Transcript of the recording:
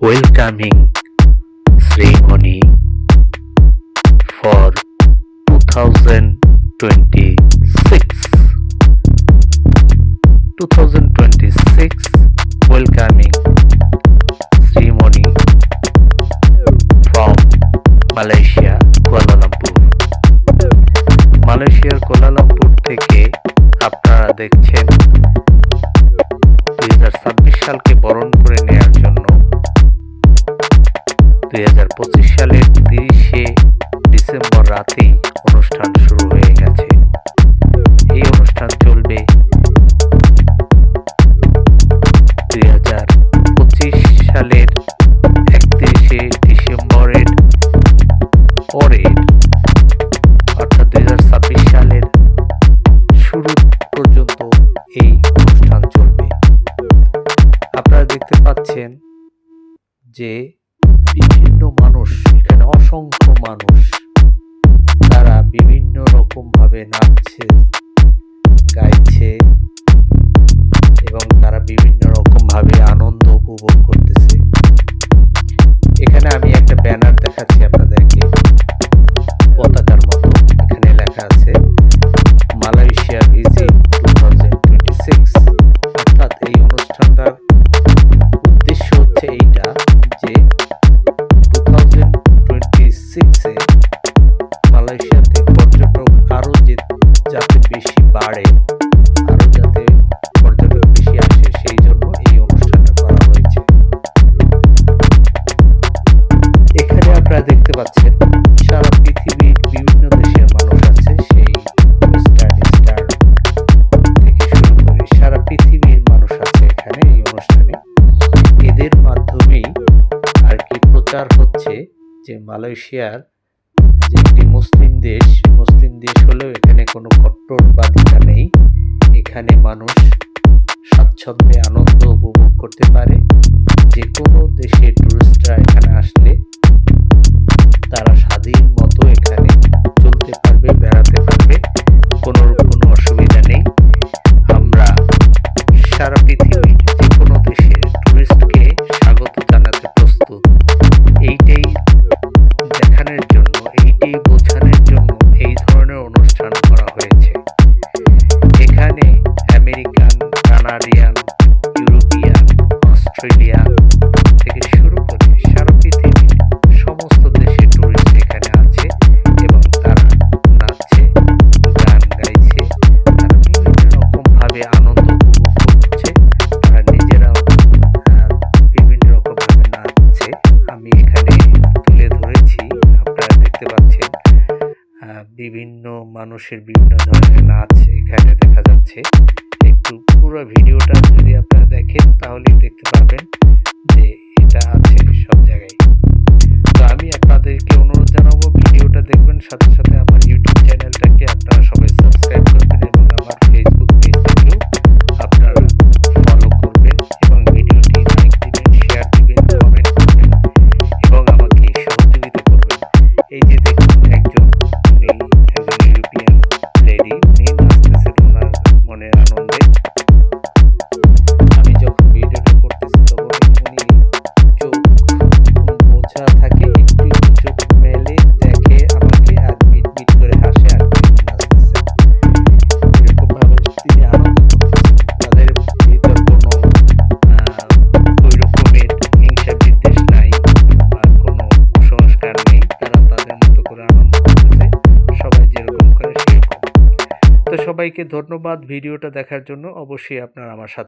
welcoming ceremony for 2026 2026 welcoming ceremony from Malaysia Kuala Lumpur মালয়েশিয়ার Kuala Lumpur থেকে আপনারা দেখছেন দুই হাজার ছাব্বিশ সালকে বরণ করে জন্য দুই হাজার পঁচিশ সালের তিরিশে ডিসেম্বর রাতেই অনুষ্ঠান শুরু হয়ে গেছে। এই অনুষ্ঠান চলবে দুই হাজার পঁচিশ সালের একত্রিশে ডিসেম্বরের পরের অর্থাৎ দুই হাজার ছাব্বিশ সালের শুরু পর্যন্ত এই অনুষ্ঠান চলবে। আপনারা দেখতে পাচ্ছেন যে অসংখ্য মানুষ, তারা বিভিন্ন রকম ভাবে নাচছে, গাইছে এবং তারা বিভিন্ন রকম ভাবে আনন্দ উপভোগ করতেছে। এখানে আমি একটা ব্যানার দেখাচ্ছি হচ্ছে যে মালয়েশিয়ার যে একটি মুসলিম দেশ মুসলিম দেশ হলেও এখানে কোনো কট্টরবাদিতা নেই। এখানে মানুষ স্বাচ্ছন্দ্যে আনন্দ উপভোগ করতে পারে। যে কোনো দেশের টুরিস্টরা এখানে আসলে তারা স্বাধীন মতো এখানে চলতে পারবে, বেড়াতে আমি এখানে তুলে ধরেছি। আপনারা দেখতে পাচ্ছেন বিভিন্ন মানুষের বিভিন্ন ধরনের নাচ এখানে দেখা যাচ্ছে। একটু পুরো ভিডিওটা যদি আপনারা দেখেন, তাহলেই দেখতে পাবেন যে এটা আছে সব জায়গায়। তো আমি আপনাদেরকে অনুরোধ জানাব, ভিডিওটা দেখবেন, সাথে সাথে সবাইকে ধন্যবাদ ভিডিওটা দেখার জন্য। অবশ্যই আপনারা আমার সাথে